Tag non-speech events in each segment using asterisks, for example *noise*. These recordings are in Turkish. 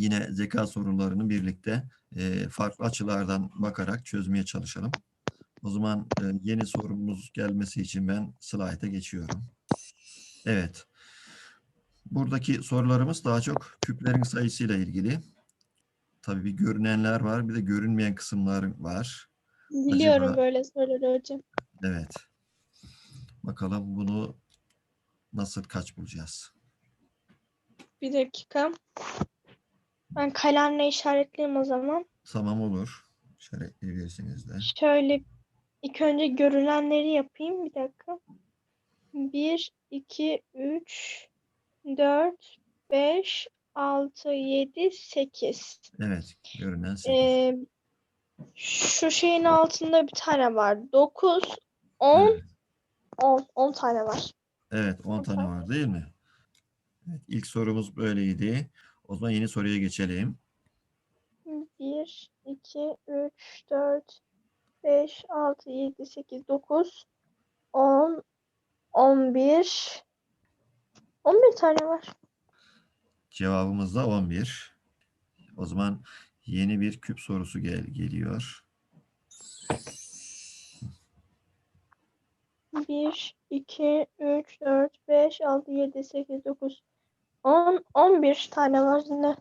yine zeka sorularını birlikte e, farklı açılardan bakarak çözmeye çalışalım. O zaman e, yeni sorumuz gelmesi için ben slayta geçiyorum. Evet. Buradaki sorularımız daha çok küplerin sayısıyla ilgili. Tabii bir görünenler var, bir de görünmeyen kısımlar var. Biliyorum Acaba- böyle soruları hocam. Evet. Bakalım bunu nasıl kaç bulacağız? Bir dakika. Ben kalemle işaretleyeyim o zaman. Tamam olur. İşaretleyebilirsiniz de. Şöyle ilk önce görünenleri yapayım. Bir dakika. 1, 2, 3, 4, 5, 6, 7, 8. Evet. Görünen 8. Ee, şu şeyin altında bir tane var. 9, 10, Evet. 10. 10 tane var. Evet, 10 tane var değil mi? Evet, ilk sorumuz böyleydi. O zaman yeni soruya geçelim. 1, 2, 3, 4, 5, 6, 7, 8, 9, 10, 11, 11 tane var. Cevabımız da 11. O zaman yeni bir küp sorusu gel geliyor. 1, 2, 3, 4, 5, 6, 7, 8, 9, 10, 11 tane var yine.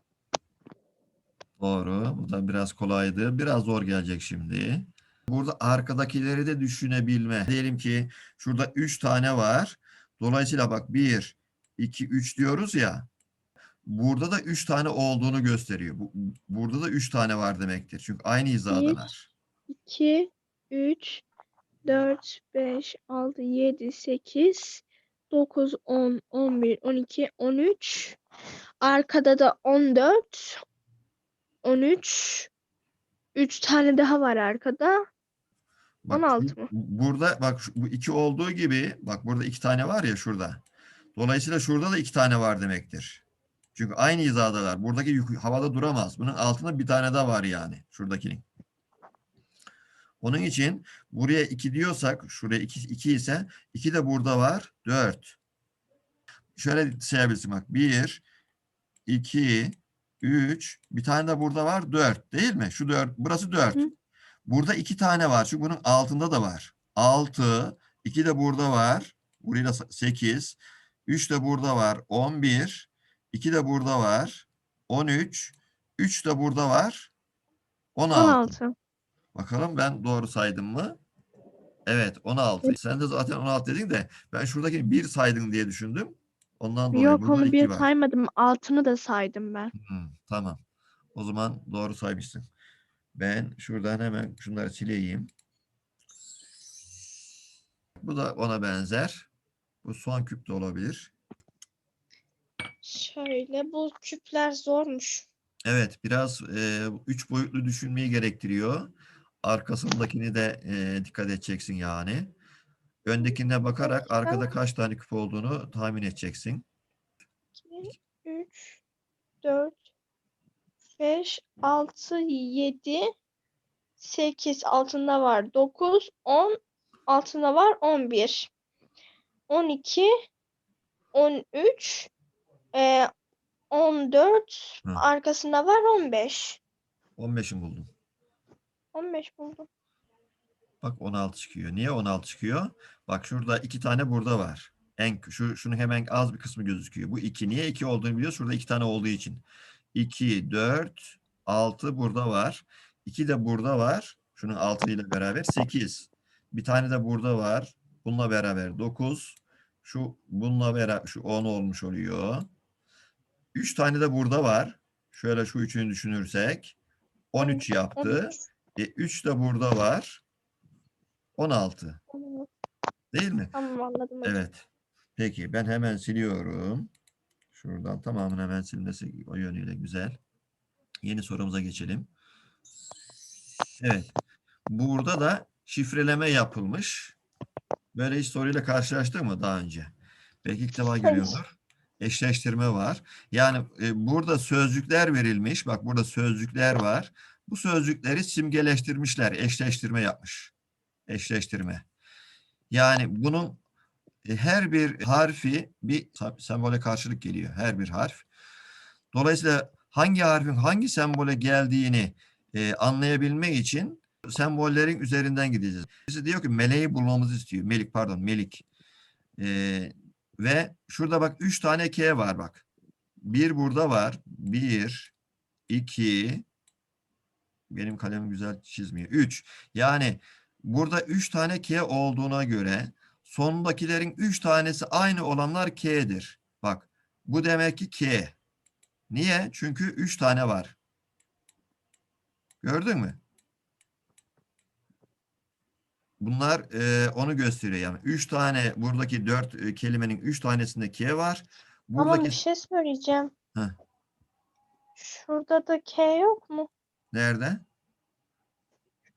Doğru. Bu da biraz kolaydı. Biraz zor gelecek şimdi. Burada arkadakileri de düşünebilme. Diyelim ki şurada 3 tane var. Dolayısıyla bak 1, 2, 3 diyoruz ya. Burada da 3 tane olduğunu gösteriyor. Bu, burada da 3 tane var demektir. Çünkü aynı hizadalar. 2, 3, 4, 5, 6, 7, 8, 9, 10, 11, 12, 13. Arkada da 14, 13. 3 tane daha var arkada. Bak, 16 bu- mı? Burada bak şu- bu iki olduğu gibi bak burada iki tane var ya şurada. Dolayısıyla şurada da iki tane var demektir. Çünkü aynı hizadalar. Buradaki yük havada duramaz. Bunun altında bir tane daha var yani şuradakinin. Onun için buraya 2 diyorsak şuraya 2, 2 ise 2 de burada var 4. Şöyle sayabilirsin bak 1 2 3 bir tane de burada var 4 değil mi? Şu 4 burası 4. Hı. Burada 2 tane var çünkü bunun altında da var. 6 2 de burada var. Burayı da 8 3 de burada var 11 2 de burada var 13 3 de burada var 16. 16. Bakalım ben doğru saydım mı? Evet 16. Sen de zaten 16 dedin de ben şuradaki 1 saydın diye düşündüm. Ondan dolayı Yok burada onu iki bir var. saymadım. Altını da saydım ben. Hı, tamam. O zaman doğru saymışsın. Ben şuradan hemen şunları sileyim. Bu da ona benzer. Bu son küp de olabilir. Şöyle bu küpler zormuş. Evet, biraz e, üç boyutlu düşünmeyi gerektiriyor. Arkasındakini de e, dikkat edeceksin yani. Öndekine bakarak arkada kaç tane küp olduğunu tahmin edeceksin. 2, 3, 4, 5, 6, 7, 8 altında var. 9, 10 altında var. 11, 12, 13, e, 14 Hı. arkasında var. 15. 15'i buldum. 15 buldum. Bak 16 çıkıyor. Niye 16 çıkıyor? Bak şurada iki tane burada var. En şu şunun hemen az bir kısmı gözüküyor. Bu 2. Niye 2 olduğunu biliyoruz. Şurada iki tane olduğu için. 2, 4, 6 burada var. 2 de burada var. Şunun 6 ile beraber 8. Bir tane de burada var. Bununla beraber 9. Şu bununla beraber şu 10 olmuş oluyor. 3 tane de burada var. Şöyle şu üçünü düşünürsek 13 yaptı. 13. E, 3 de burada var. 16. Tamam, Değil mi? Tamam anladım. Evet. Peki ben hemen siliyorum. Şuradan tamamını hemen silmesi o yönüyle güzel. Yeni sorumuza geçelim. Evet. Burada da şifreleme yapılmış. Böyle hiç soruyla karşılaştın mı daha önce? Belki ilk defa görüyordur. Eşleştirme var. Yani e, burada sözcükler verilmiş. Bak burada sözcükler var. Bu sözcükleri simgeleştirmişler. Eşleştirme yapmış. Eşleştirme. Yani bunun e, her bir harfi bir sembole karşılık geliyor. Her bir harf. Dolayısıyla hangi harfin hangi sembole geldiğini e, anlayabilmek için sembollerin üzerinden gideceğiz. Bize diyor ki meleği bulmamızı istiyor. Melik pardon melik. E, ve şurada bak üç tane K var bak. Bir burada var. Bir, iki, benim kalemim güzel çizmiyor. Üç. Yani burada üç tane K olduğuna göre sonundakilerin üç tanesi aynı olanlar K'dir. Bak bu demek ki K. Niye? Çünkü üç tane var. Gördün mü? Bunlar e, onu gösteriyor yani. Üç tane buradaki dört e, kelimenin üç tanesinde K var. Ama Buradaki bir şey söyleyeceğim. Heh. Şurada da K yok mu? Nerede?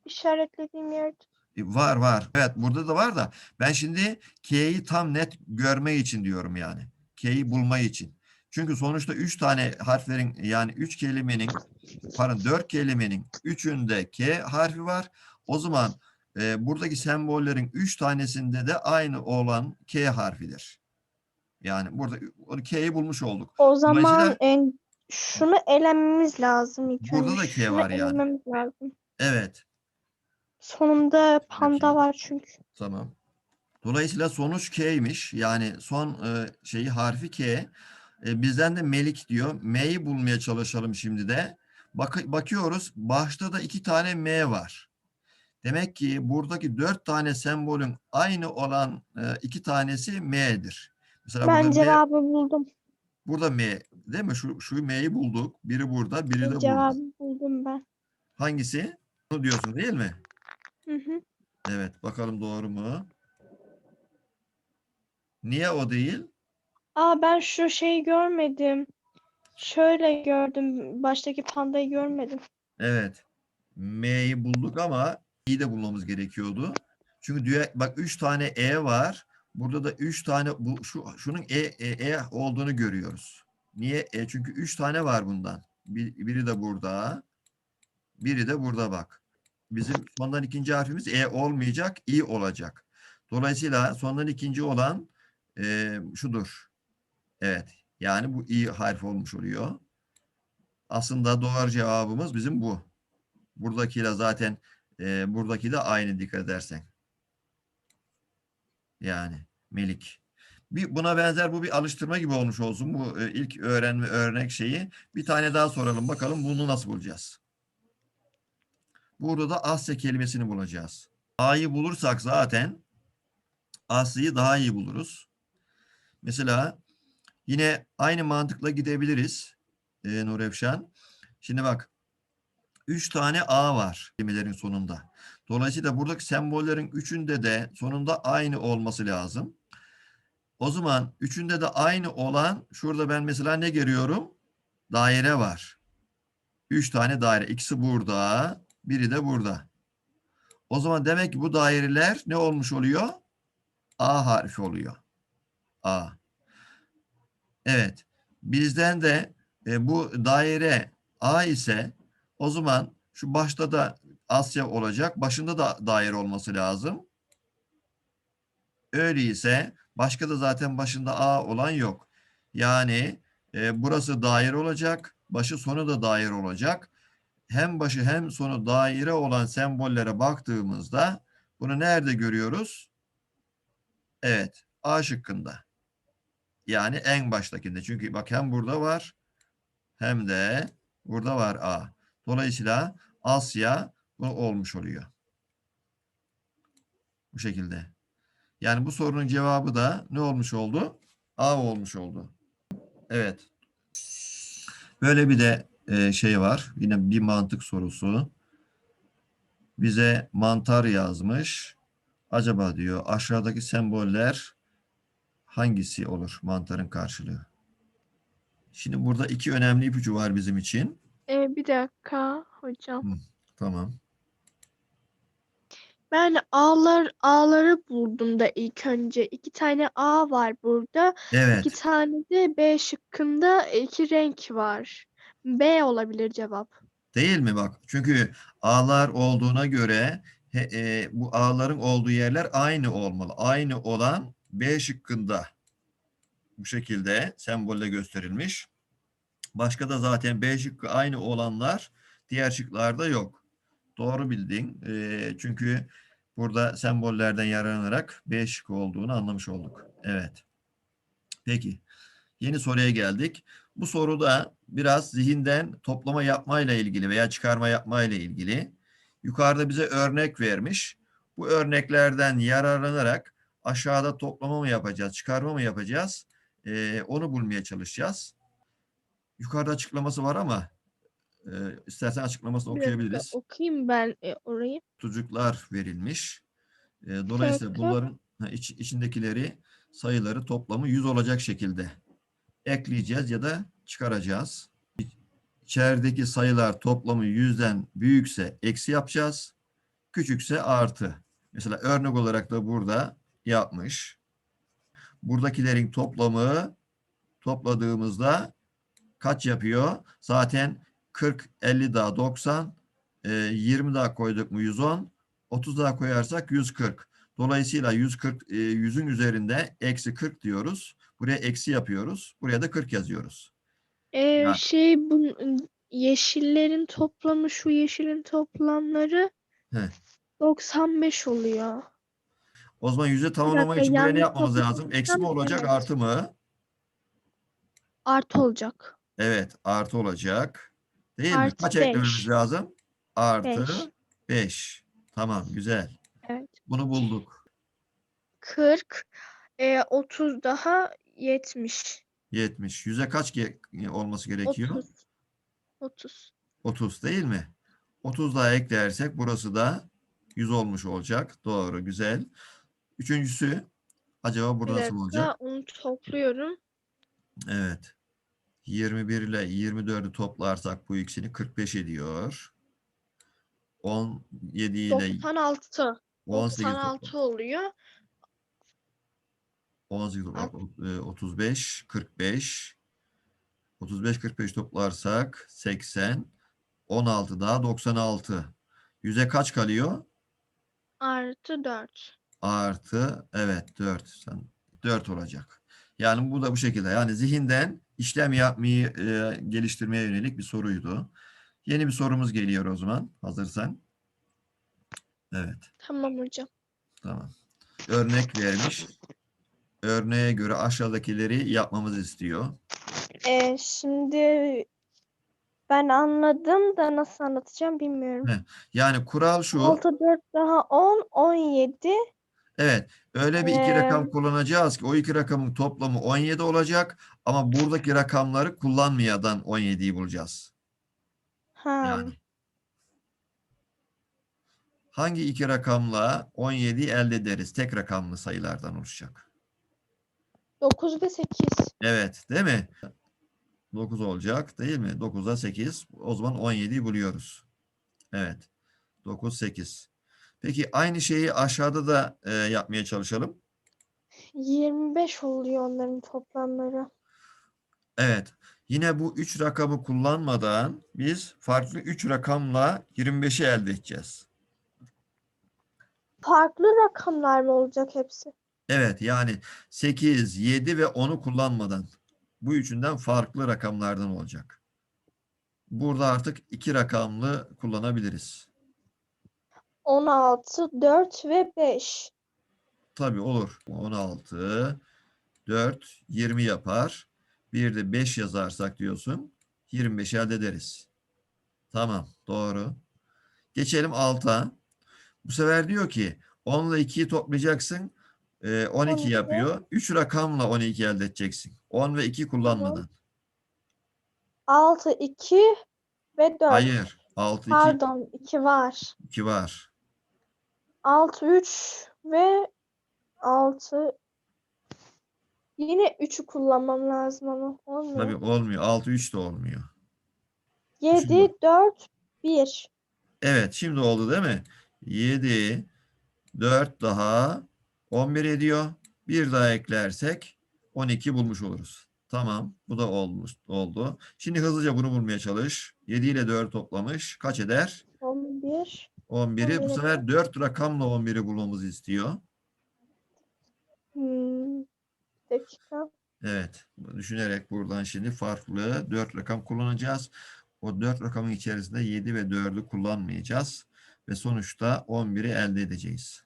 İşaretlediğim yerde. Var var. Evet burada da var da ben şimdi K'yi tam net görme için diyorum yani. K'yi bulma için. Çünkü sonuçta üç tane harflerin yani üç kelimenin pardon dört kelimenin üçünde K harfi var. O zaman e, buradaki sembollerin üç tanesinde de aynı olan K harfidir. Yani burada K'yi bulmuş olduk. O zaman en, şunu elememiz lazım ilk Burada önce. da K Şunu var yani. elememiz lazım. Evet. Sonunda panda var çünkü. Tamam. Dolayısıyla sonuç K'ymiş. Yani son e, şeyi harfi K. E, bizden de Melik diyor. M'yi bulmaya çalışalım şimdi de. Bak bakıyoruz. Başta da iki tane M var. Demek ki buradaki dört tane sembolün aynı olan e, iki tanesi M'dir. Mesela Ben burada M, cevabı buldum. Burada M değil mi? Şu, şu M'yi bulduk. Biri burada, biri de burada. cevabı buldum ben. Hangisi? Bunu diyorsun değil mi? Hı hı. Evet. Bakalım doğru mu? Niye o değil? Aa ben şu şeyi görmedim. Şöyle gördüm. Baştaki pandayı görmedim. Evet. M'yi bulduk ama i'yi de bulmamız gerekiyordu. Çünkü bak 3 tane e var. Burada da 3 tane bu şu şunun e, e, e olduğunu görüyoruz. Niye? E çünkü 3 tane var bundan. Bir, biri de burada. Biri de burada bak. Bizim sondan ikinci harfimiz e olmayacak, i olacak. Dolayısıyla sondan ikinci olan e, şudur. Evet. Yani bu i harfi olmuş oluyor. Aslında doğru cevabımız bizim bu. Buradakiyle zaten e, buradaki de aynı dikkat edersen. Yani Melik. Bir, buna benzer bu bir alıştırma gibi olmuş olsun. Bu e, ilk öğrenme örnek şeyi. Bir tane daha soralım bakalım bunu nasıl bulacağız. Burada da Asya kelimesini bulacağız. A'yı bulursak zaten Asya'yı daha iyi buluruz. Mesela yine aynı mantıkla gidebiliriz. E, Nur Efşan. Şimdi bak. Üç tane A var kelimelerin sonunda. Dolayısıyla buradaki sembollerin üçünde de sonunda aynı olması lazım. O zaman üçünde de aynı olan şurada ben mesela ne görüyorum? Daire var. Üç tane daire. İkisi burada. Biri de burada. O zaman demek ki bu daireler ne olmuş oluyor? A harfi oluyor. A. Evet. Bizden de e, bu daire A ise o zaman şu başta da Asya olacak. Başında da daire olması lazım. Öyleyse başka da zaten başında A olan yok. Yani e, burası daire olacak. Başı sonu da daire olacak. Hem başı hem sonu daire olan sembollere baktığımızda bunu nerede görüyoruz? Evet. A şıkkında. Yani en baştakinde. Çünkü bak hem burada var hem de burada var A. Dolayısıyla Asya bu olmuş oluyor. Bu şekilde. Yani bu sorunun cevabı da ne olmuş oldu? A olmuş oldu. Evet. Böyle bir de e, şey var. Yine bir mantık sorusu. Bize mantar yazmış. Acaba diyor aşağıdaki semboller hangisi olur mantarın karşılığı? Şimdi burada iki önemli ipucu var bizim için. Ee, bir dakika hocam. Tamam. Ben A'lar A'ları buldum da ilk önce. İki tane A var burada. Evet. İki tane de B şıkkında iki renk var. B olabilir cevap. Değil mi bak? Çünkü ağlar olduğuna göre he- e, bu ağların olduğu yerler aynı olmalı. Aynı olan B şıkkında bu şekilde sembolle gösterilmiş. Başka da zaten B şıkkı aynı olanlar diğer şıklarda yok. Doğru bildin. Ee, çünkü burada sembollerden yararlanarak B şıkkı olduğunu anlamış olduk. Evet. Peki. Yeni soruya geldik. Bu soruda biraz zihinden toplama yapmayla ilgili veya çıkarma yapmayla ilgili. Yukarıda bize örnek vermiş. Bu örneklerden yararlanarak aşağıda toplama mı yapacağız, çıkarma mı yapacağız? Ee, onu bulmaya çalışacağız. Yukarıda açıklaması var ama e, istersen açıklamasını Bir dakika, okuyabiliriz. Okuyayım ben e, orayı. Kutucuklar verilmiş. E, dolayısıyla dakika. bunların ha, iç- içindekileri sayıları toplamı 100 olacak şekilde ekleyeceğiz ya da çıkaracağız. İçerideki sayılar toplamı 100'den büyükse eksi yapacağız. Küçükse artı. Mesela örnek olarak da burada yapmış. Buradakilerin toplamı topladığımızda kaç yapıyor? Zaten 40, 50 daha 90, e, 20 daha koyduk mu 110, 30 daha koyarsak 140. Dolayısıyla 140, e, 100'ün üzerinde eksi 40 diyoruz. Buraya eksi yapıyoruz. Buraya da 40 yazıyoruz. Ee, Yani- şey bu yeşillerin toplamı şu yeşilin toplamları He. 95 oluyor. O zaman yüzde tamamlamak için buraya ne yapmamız lazım? Eksi mi olacak, evet. artı mı? Artı olacak. Evet, artı olacak. Değil mi? Artı Kaç eklememiz beş. lazım? Artı Beş. 5. Tamam, güzel. Evet. Bunu bulduk. 40 e, 30 daha 70. 70. Yüze kaç ge- olması gerekiyor? 30. 30. 30 değil mi? 30 daha eklersek burası da 100 olmuş olacak. Doğru, güzel. Üçüncüsü acaba Bir burada nasıl dakika olacak? onu topluyorum. Evet. 21 ile 24'ü toplarsak bu ikisini 45 ediyor. 17 ile 96. 18 topla- 96 oluyor. 18 toplar, e, 35, 45. 35, 45 toplarsak 80. 16 daha 96. Yüze kaç kalıyor? Artı 4. Artı evet 4. Sen 4 olacak. Yani bu da bu şekilde. Yani zihinden işlem yapmayı e, geliştirmeye yönelik bir soruydu. Yeni bir sorumuz geliyor o zaman. Hazırsan. Evet. Tamam hocam. Tamam. Örnek vermiş. Örneğe göre aşağıdakileri yapmamızı istiyor. Ee, şimdi ben anladım da nasıl anlatacağım bilmiyorum. He. Yani kural şu. 6 4 daha 10 17 Evet. Öyle bir iki Ee, rakam kullanacağız ki o iki rakamın toplamı 17 olacak ama buradaki rakamları kullanmayadan 17'yi bulacağız. ha Yani. Hangi iki rakamla 17'yi elde ederiz? Tek rakamlı sayılardan oluşacak. 9 ve 8. Evet, değil mi? 9 olacak, değil mi? 9'a 8. O zaman 17'yi buluyoruz. Evet. 9, 8. Peki aynı şeyi aşağıda da e, yapmaya çalışalım. 25 oluyor onların toplamları. Evet. Yine bu 3 rakamı kullanmadan biz farklı 3 rakamla 25'i elde edeceğiz. Farklı rakamlar mı olacak hepsi? Evet yani 8, 7 ve 10'u kullanmadan bu üçünden farklı rakamlardan olacak. Burada artık iki rakamlı kullanabiliriz. 16, 4 ve 5. Tabii olur. 16, 4, 20 yapar. Bir de 5 yazarsak diyorsun 25 elde ederiz. Tamam doğru. Geçelim 6'a. Bu sefer diyor ki 10 ile 2'yi toplayacaksın. e, 12 12. yapıyor. 3 rakamla 12 elde edeceksin. 10 ve 2 kullanmadan. 6, 2 ve 4. Hayır. 6, 2, Pardon 2 var. 2 var. 6, 3 ve 6. Yine 3'ü kullanmam lazım ama olmuyor. Tabii olmuyor. 6, 3 de olmuyor. 7, Şimdi- 4, 1. Evet şimdi oldu değil mi? 7, 4 daha 11 ediyor. Bir daha eklersek 12 bulmuş oluruz. Tamam bu da olmuş oldu. Şimdi hızlıca bunu bulmaya çalış. 7 ile 4 toplamış. Kaç eder? 11. 11'i. Bu 11'e sefer 4 rakamla 11'i bulmamızı istiyor. Hmm. Dakika. Evet. Düşünerek buradan şimdi farklı 4 rakam kullanacağız. O 4 rakamın içerisinde 7 ve 4'ü kullanmayacağız. Ve sonuçta 11'i elde edeceğiz.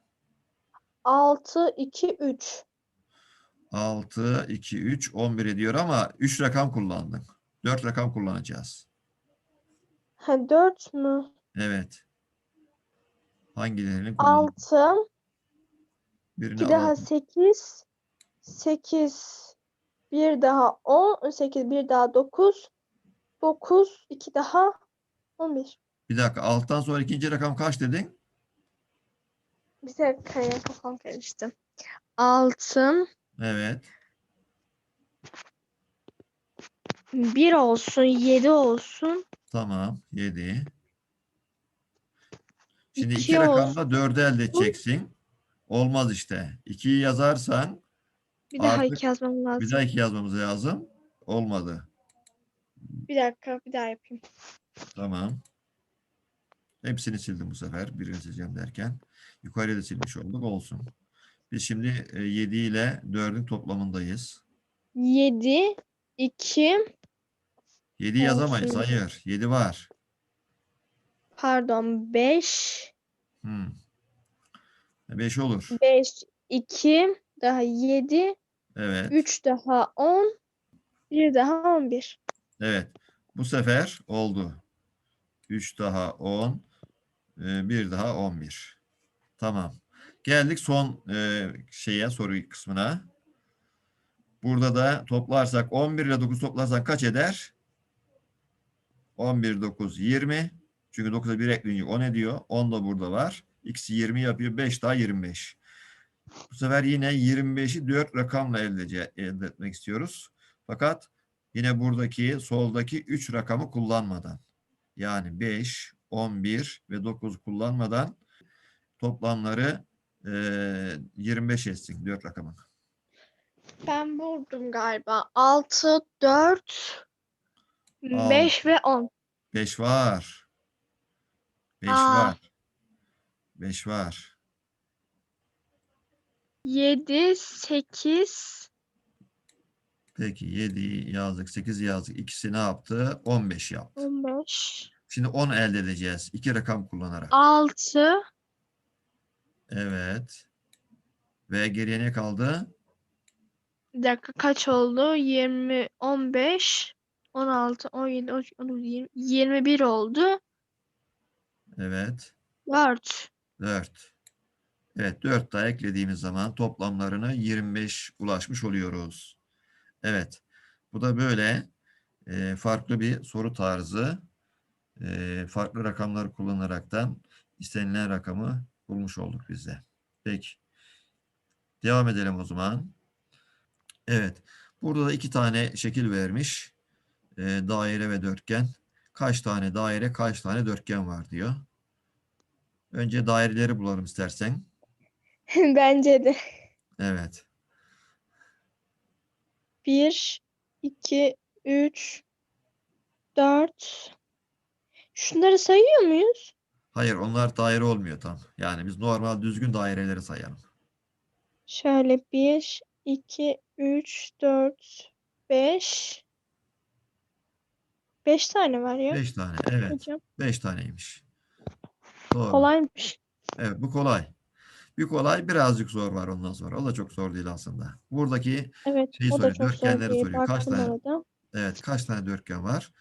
6, 2, 3. 6, 2, 3, 11 ediyor ama 3 rakam kullandın. 4 rakam kullanacağız. Ha, 4 mü? Evet. Hangilerini kullandın? 6, Birini 2 daha aldın. 8, 8, 1 daha 10, 8, 1 daha 9, 9, 2 daha 11. Bir dakika. Alttan sonra ikinci rakam kaç dedin? Bir dakika ya kafam karıştı. 6, Evet. 1 olsun, 7 olsun. Tamam. 7. Şimdi İki iki rakamda 4'ü elde edeceksin. Olmaz işte. 2'yi yazarsan Bir daha Artık 2 yazmam lazım. bir daha 2 yazmamız lazım. Olmadı. Bir dakika, bir daha yapayım. Tamam. Hepsini sildim bu sefer. Birini sileceğim derken. Yukarıya da silmiş olduk. Olsun. Biz şimdi 7 ile 4'ün toplamındayız. 7, 2, 7 yazamayız. Hayır. 7 var. Pardon 5, Hmm. 5 olur. 5, 2, daha 7, Evet. 3 daha 10, 1 daha 11. Evet. Bu sefer oldu. 3 daha 10, e, bir daha 11. Tamam. Geldik son e, şeye, soru kısmına. Burada da toplarsak 11 ile 9 toplarsak kaç eder? 11, 9, 20. Çünkü 9'a 1 ekleyince 10 ediyor. 10 da burada var. İkisi 20 yapıyor. 5 daha 25. Bu sefer yine 25'i 4 rakamla elde, elde etmek istiyoruz. Fakat yine buradaki soldaki 3 rakamı kullanmadan yani 5, 11 ve 9 kullanmadan toplamları eee 25 etsin 4 rakamın. Ben buldum galiba. 6, 4, 5 ve 10. 5 var. 5 Aa. var. 5 var. 7, 8, Peki 7 yazdık, 8 yazdık. İkisi ne yaptı? 15 yaptı. 15, Şimdi 10 elde edeceğiz. İki rakam kullanarak. 6, Evet. Ve geriye ne kaldı? bir dakika kaç oldu? 20, 15, 16, 17, 13, 19, 20, 21 oldu. Evet. 4. 4. Evet 4 daha eklediğimiz zaman toplamlarını 25 ulaşmış oluyoruz. Evet. Bu da böyle e, farklı bir soru tarzı. E, farklı rakamları kullanaraktan istenilen rakamı bulmuş olduk biz de. Peki. Devam edelim o zaman. Evet. Burada da iki tane şekil vermiş. E, daire ve dörtgen. Kaç tane daire, kaç tane dörtgen var diyor. Önce daireleri bulalım istersen. *laughs* Bence de. Evet. 1, 2, 3, 4. Şunları sayıyor muyuz? Hayır onlar daire olmuyor tam. Yani biz normal düzgün daireleri sayalım. Şöyle 1, 2, 3, 4, 5. 5 tane var ya 5 tane. Evet. hocam. 5 taneymiş. Doğru. Kolaymış. Evet bu kolay. Bir kolay birazcık zor var ondan sonra. O da çok zor değil aslında. Buradaki Evet Şeyi soruyor, dörtgenleri soruyor. Kaç tane? arada. evet kaç tane dörtgen var?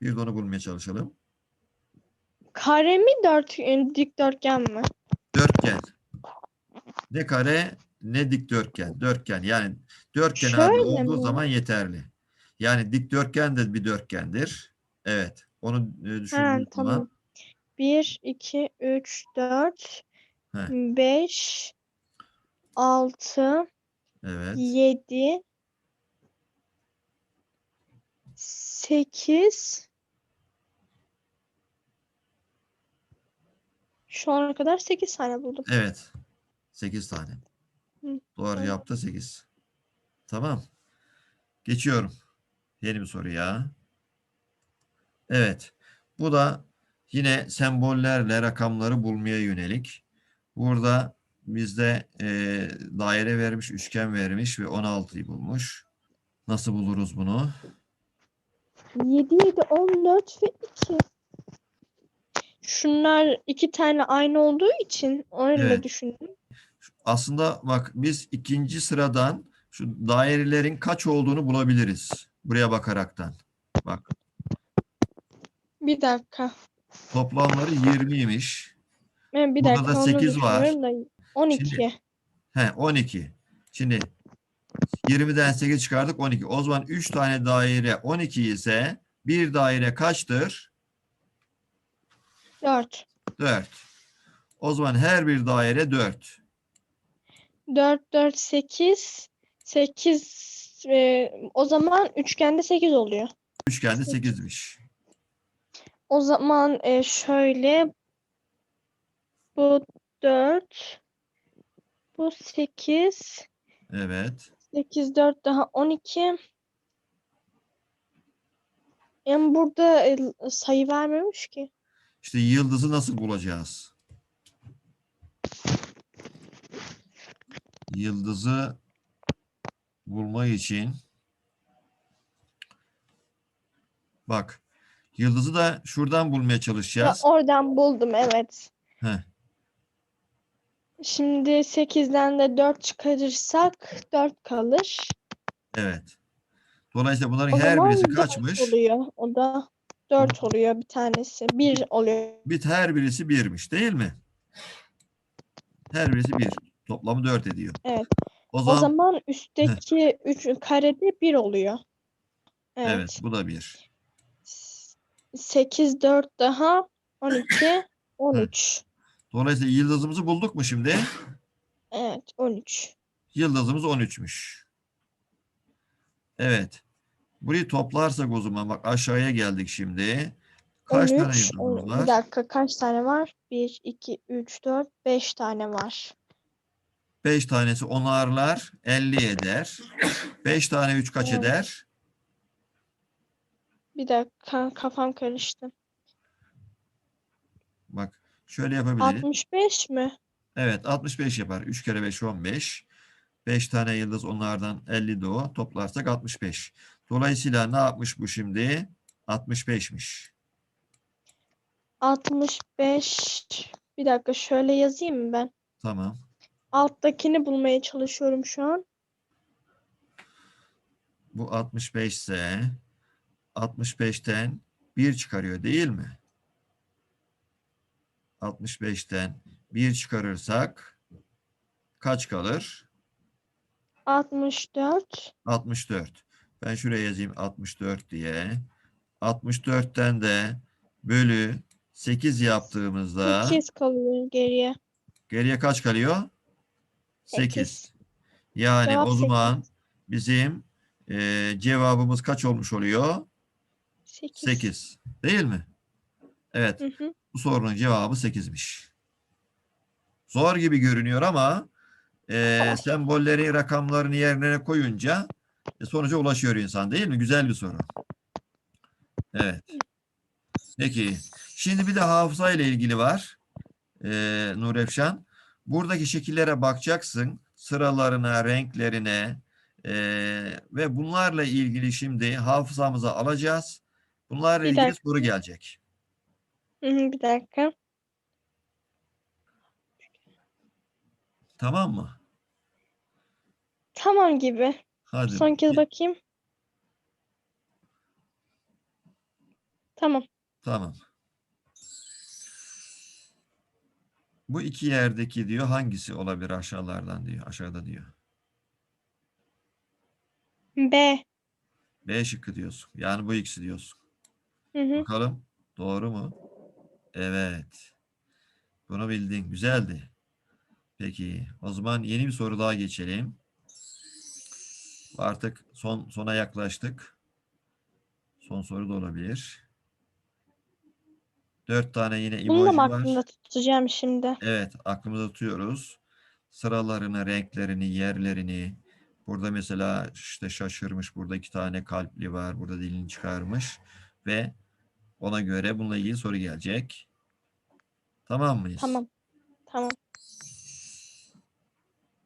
Bir de onu bulmaya çalışalım. Kare mi dört, dikdörtgen mi? Dörtgen. Ne kare ne dikdörtgen. Dörtgen yani dörtgen halinde olduğu mi? zaman yeterli. Yani dikdörtgen de bir dörtgendir. Evet. Onu e, Ha, düşündüğün zaman tamam. 1, 2, 3, 4, He. 5, 6, evet. 7, 8, şu ana kadar 8 tane buldum. Evet. 8 tane. Hı, Doğru da 8. Tamam. Geçiyorum. Yeni bir soruya. Evet. Bu da yine sembollerle rakamları bulmaya yönelik. Burada bizde e, daire vermiş, üçgen vermiş ve 16'yı bulmuş. Nasıl buluruz bunu? 7, 7, 14 ve 2. Şunlar iki tane aynı olduğu için öyle Evet. düşündüm. Aslında bak biz ikinci sıradan şu dairelerin kaç olduğunu bulabiliriz. Buraya bakaraktan. Bak Bir dakika. Toplamları 20'ymiş. Ben bir Burada dakika da onu 8 var. düşünüyorum da 12. Şimdi- He 12. Şimdi 20'den 8 çıkardık 12. O zaman 3 tane daire 12 ise bir daire kaçtır? 4. 4. O zaman her bir daire 4. 4, 4, 8. 8 e, o zaman üçgende 8 oluyor. Üçgende Sekiz. 8'miş. O zaman e, şöyle bu 4 bu 8 Evet. 8 4 daha 12 yani burada e, sayı vermemiş ki. İşte yıldızı nasıl bulacağız? Yıldızı bulmak için bak yıldızı da şuradan bulmaya çalışacağız. oradan buldum evet. Heh, Şimdi 8'den de 4 çıkarırsak 4 kalır. evet. Dolayısıyla bunların O her zaman birisi 4 kaçmış? oluyor. O da 4 oluyor bir tanesi. 1 oluyor. Bir her birisi birmiş değil mi? Her birisi bir. Toplamı 4 ediyor. Evet. O O zaman, zaman üstteki 3 karede 1 oluyor. evet Evet. bu da bir. 8 4 daha 12 13. *laughs* Dolayısıyla yıldızımızı bulduk mu şimdi? Evet 13. Yıldızımız 13'müş. Evet. Burayı toplarsak o zaman bak aşağıya geldik şimdi. Kaç tane 13. yıldızımız Bir var? dakika kaç tane var? 1 2 3 4 5 tane var. 5 tanesi onarlar 50 eder. 5 tane 3 kaç Evet. eder? Bir dakika kafam karıştı. Bak şöyle yapabiliriz. 65 mi? Evet 65 yapar. 3 kere 5 15. 5 tane yıldız onlardan 50 de o. Toplarsak 65. Dolayısıyla ne yapmış bu şimdi? 65'miş. 65. Bir dakika şöyle yazayım mı ben? Tamam. Alttakini bulmaya çalışıyorum şu an. Bu 65 ise 65'ten 1 çıkarıyor değil mi? 65'ten 1 çıkarırsak kaç kalır? 64. 64. Ben şuraya yazayım 64 diye. 64'ten de bölü 8 yaptığımızda 8 kalıyor geriye. geriye kaç kalıyor? 8. Sekiz. Yani Cevap o zaman bizim eee, cevabımız kaç olmuş oluyor? 8. 8. Değil mi? Evet. Hı hı. Bu sorunun cevabı 8'miş. Zor gibi görünüyor ama eee sembolleri, rakamlarını yerine koyunca e, sonuca ulaşıyor insan değil mi? Güzel bir soru. Evet. Peki. Şimdi bir de hafıza ile ilgili var. Eee Nur Efşan. Buradaki şekillere bakacaksın. Sıralarına, renklerine eee, ve bunlarla ilgili şimdi hafızamıza alacağız. Bunlarla Bir ilgili dakika. soru gelecek. Hı hı, bir dakika. Tamam mı? Tamam gibi. Hadi. Son kez bakayım. Tamam. Tamam. Bu iki yerdeki diyor hangisi olabilir aşağılardan diyor. Aşağıda diyor. B. B şıkkı diyorsun. Yani bu ikisi diyorsun. Hı hı. Bakalım doğru mu? Evet. Bunu bildin. Güzeldi. Peki. O zaman yeni bir soru daha geçelim. Artık son sona yaklaştık. Son soru da olabilir. Dört tane yine Bunu da emoji mı var. aklımda tutacağım şimdi? Evet, aklımıza tutuyoruz. Sıralarını, renklerini, yerlerini. Burada mesela işte şaşırmış. Burada iki tane kalpli var. Burada dilini çıkarmış. Ve ona göre bununla ilgili soru gelecek. Tamam mıyız? Tamam. Tamam.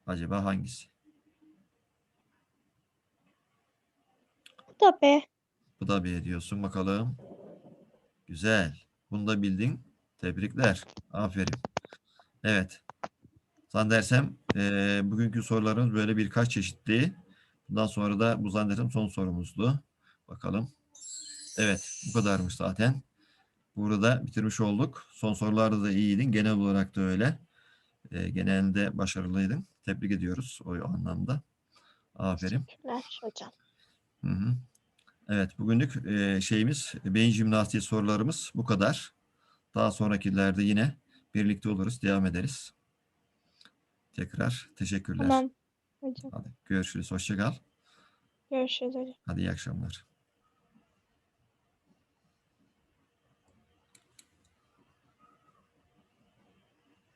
Acaba hangisi? da B. Bu da B diyorsun bakalım. Güzel. Bunu da bildin. Tebrikler. Aferin. Evet. Zannedersem eee, bugünkü sorularımız böyle birkaç çeşitli. Bundan sonra da bu zannedersem son sorumuzdu. Bakalım. Evet. Bu kadarmış zaten. Burada bitirmiş olduk. Son sorularda da iyiydin. Genel olarak da öyle. Eee, genelde başarılıydın. Tebrik ediyoruz o anlamda. Aferin. Teşekkürler hocam. Hı hı. Evet, bugünlük e, şeyimiz, beyin jimnastiği sorularımız bu kadar. Daha sonrakilerde yine birlikte oluruz, devam ederiz. Tekrar teşekkürler. Tamam hocam. Hadi görüşürüz, hoşça kal. Görüşürüz hocam. Hadi iyi akşamlar.